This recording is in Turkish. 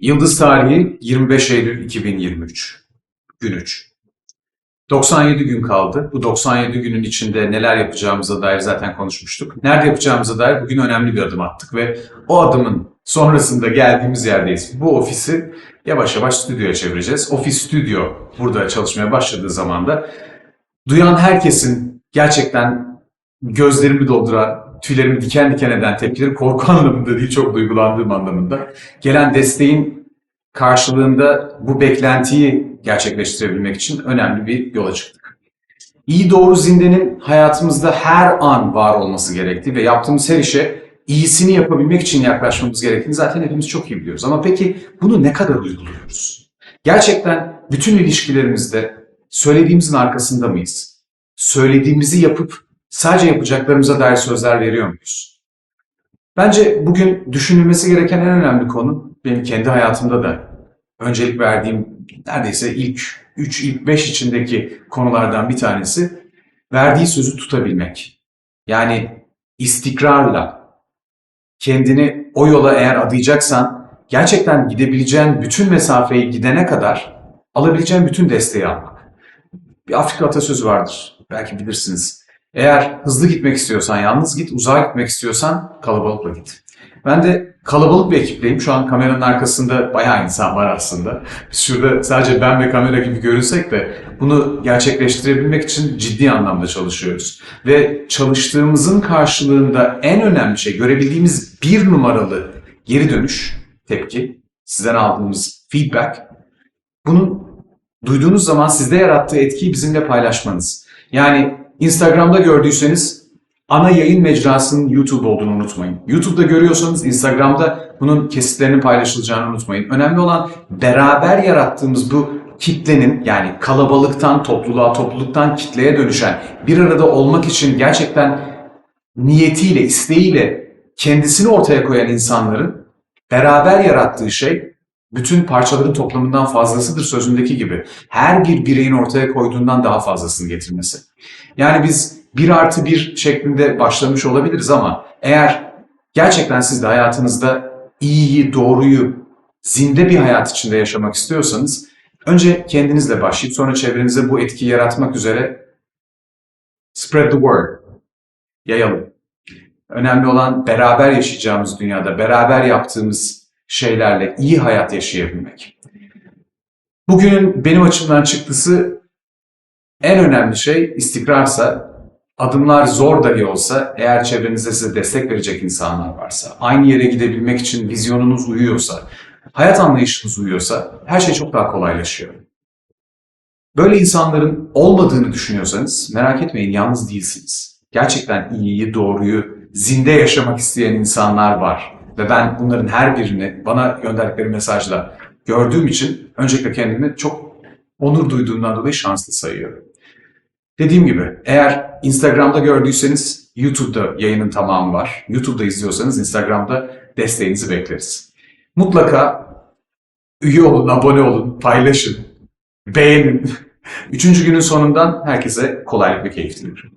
Yıldız tarihi 25 Eylül 2023. Gün 3. 97 gün kaldı. Bu 97 günün içinde neler yapacağımıza dair zaten konuşmuştuk. Nerede yapacağımıza dair bugün önemli bir adım attık ve o adımın sonrasında geldiğimiz yerdeyiz. Bu ofisi yavaş yavaş stüdyoya çevireceğiz. Ofis stüdyo burada çalışmaya başladığı zaman da duyan herkesin gerçekten gözlerimi dolduran, tüylerimi diken diken eden tepkileri korku anlamında değil, çok duygulandığım anlamında. Gelen desteğin karşılığında bu beklentiyi gerçekleştirebilmek için önemli bir yola çıktık. İyi doğru zindenin hayatımızda her an var olması gerektiği ve yaptığımız her işe iyisini yapabilmek için yaklaşmamız gerektiğini zaten hepimiz çok iyi biliyoruz. Ama peki bunu ne kadar uyguluyoruz? Gerçekten bütün ilişkilerimizde söylediğimizin arkasında mıyız? Söylediğimizi yapıp sadece yapacaklarımıza dair sözler veriyor muyuz? Bence bugün düşünülmesi gereken en önemli konu benim kendi hayatımda da öncelik verdiğim neredeyse ilk 3, ilk 5 içindeki konulardan bir tanesi verdiği sözü tutabilmek. Yani istikrarla kendini o yola eğer adayacaksan gerçekten gidebileceğin bütün mesafeyi gidene kadar alabileceğin bütün desteği almak. Bir Afrika atasözü vardır. Belki bilirsiniz. Eğer hızlı gitmek istiyorsan yalnız git, uzağa gitmek istiyorsan kalabalıkla git. Ben de kalabalık bir ekipleyim. Şu an kameranın arkasında bayağı insan var aslında. Biz şurada sadece ben ve kamera gibi görünsek de bunu gerçekleştirebilmek için ciddi anlamda çalışıyoruz. Ve çalıştığımızın karşılığında en önemli şey görebildiğimiz bir numaralı geri dönüş, tepki, sizden aldığımız feedback. Bunun duyduğunuz zaman sizde yarattığı etkiyi bizimle paylaşmanız. Yani Instagram'da gördüyseniz ana yayın mecrasının YouTube olduğunu unutmayın. YouTube'da görüyorsanız Instagram'da bunun kesitlerinin paylaşılacağını unutmayın. Önemli olan beraber yarattığımız bu kitlenin yani kalabalıktan topluluğa, topluluktan kitleye dönüşen bir arada olmak için gerçekten niyetiyle, isteğiyle kendisini ortaya koyan insanların beraber yarattığı şey bütün parçaların toplamından fazlasıdır sözündeki gibi. Her bir bireyin ortaya koyduğundan daha fazlasını getirmesi. Yani biz bir artı bir şeklinde başlamış olabiliriz ama eğer gerçekten siz de hayatınızda iyiyi, doğruyu, zinde bir hayat içinde yaşamak istiyorsanız önce kendinizle başlayıp sonra çevrenize bu etkiyi yaratmak üzere spread the word, yayalım. Önemli olan beraber yaşayacağımız dünyada, beraber yaptığımız şeylerle iyi hayat yaşayabilmek. Bugünün benim açımdan çıktısı en önemli şey istikrarsa, adımlar zor dahi olsa, eğer çevrenizde size destek verecek insanlar varsa, aynı yere gidebilmek için vizyonunuz uyuyorsa, hayat anlayışınız uyuyorsa her şey çok daha kolaylaşıyor. Böyle insanların olmadığını düşünüyorsanız merak etmeyin yalnız değilsiniz. Gerçekten iyiyi, doğruyu, zinde yaşamak isteyen insanlar var. Ve ben bunların her birini bana gönderdikleri mesajla gördüğüm için öncelikle kendimi çok onur duyduğumdan dolayı şanslı sayıyorum. Dediğim gibi eğer Instagram'da gördüyseniz YouTube'da yayının tamamı var. YouTube'da izliyorsanız Instagram'da desteğinizi bekleriz. Mutlaka üye olun, abone olun, paylaşın, beğenin. Üçüncü günün sonundan herkese kolaylık ve keyif diliyorum.